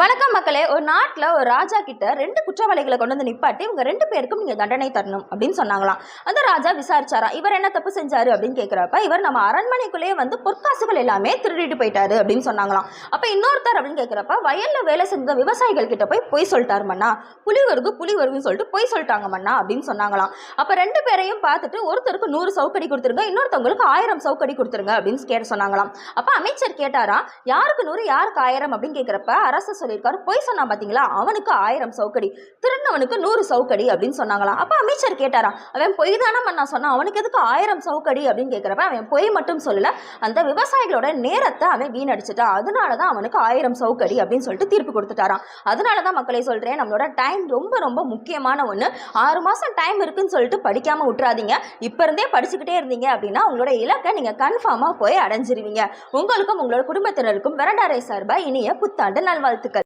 வணக்கம் மக்களே ஒரு நாட்டில் ஒரு ராஜா கிட்ட ரெண்டு குற்றவாளிகளை கொண்டு வந்து நிப்பாட்டி இவங்க ரெண்டு பேருக்கும் நீங்கள் தண்டனை தரணும் அப்படின்னு சொன்னாங்களாம். அந்த ராஜா விசாரிச்சாரா இவர் என்ன தப்பு செஞ்சாரு அப்படின்னு கேட்குறப்ப இவர் நம்ம அரண்மனைக்குள்ளேயே வந்து பொற்காசுகள் எல்லாமே திருடிட்டு போயிட்டாரு அப்படின்னு சொன்னாங்களாம். அப்போ இன்னொருத்தர் அப்படின்னு கேட்குறப்ப வயலில் வேலை செஞ்ச விவசாயிகள் கிட்ட போய் பொய் சொல்லிட்டாரு மண்ணா புலி வருது புலி வருதுன்னு சொல்லிட்டு பொய் சொல்லிட்டாங்க மண்ணா அப்படின்னு சொன்னாங்களாம். அப்போ ரெண்டு பேரையும் பார்த்துட்டு ஒருத்தருக்கு நூறு சவுக்கடி கொடுத்துருங்க இன்னொருத்தவங்களுக்கு ஆயிரம் சவுக்கடி கொடுத்துருங்க அப்படின்னு கேட்டு சொன்னாங்களாம். அப்போ அமைச்சர் கேட்டாரா யாருக்கு நூறு யாருக்கு ஆயிரம் அப்படின்னு கேட்குறப்ப அரசு சொல்லியிருக்காரு. பொய் சொன்னா பார்த்தீங்களா அவனுக்கு ஆயிரம் சவுக்கடி. திருநவனுக்கு நூறு சவுக்கடி அப்படின்னு சொன்னாங்களாம். அப்போ அமைச்சர் கேட்டாராம் அவன் பொய் தானே நான் சொன்னான். அவனுக்கு எதுக்கு ஆயிரம் சவுக்கடி? அப்படின்னு கேட்குறப்ப அவன் பொய் மட்டும் சொல்லல. அந்த விவசாயிகளோட நேரத்தை அவன் வீணடிச்சிட்டான். அதனால தான் அவனுக்கு ஆயிரம் சவுக்கடி அப்படின்னு சொல்லிட்டு தீர்ப்பு கொடுத்துட்டாராம். அதனால தான் மக்களை சொல்கிறேன் நம்மளோட டைம் ரொம்ப ரொம்ப முக்கியமான ஒன்று ஆறு மாதம் டைம் இருக்குன்னு சொல்லிட்டு படிக்காமல் விட்டுறாதீங்க. இப்போ இருந்தே படிச்சுக்கிட்டே இருந்தீங்க அப்படின்னா உங்களோட இலக்கை நீங்கள் கன்ஃபார்மாக போய் அடைஞ்சிருவீங்க. உங்களுக்கும் உங்களோட குடும்பத்தினருக்கும் வெரண்டாரை சார்பாக இனிய புத்தாண்டு நல்வாழ்த்துக்கள்.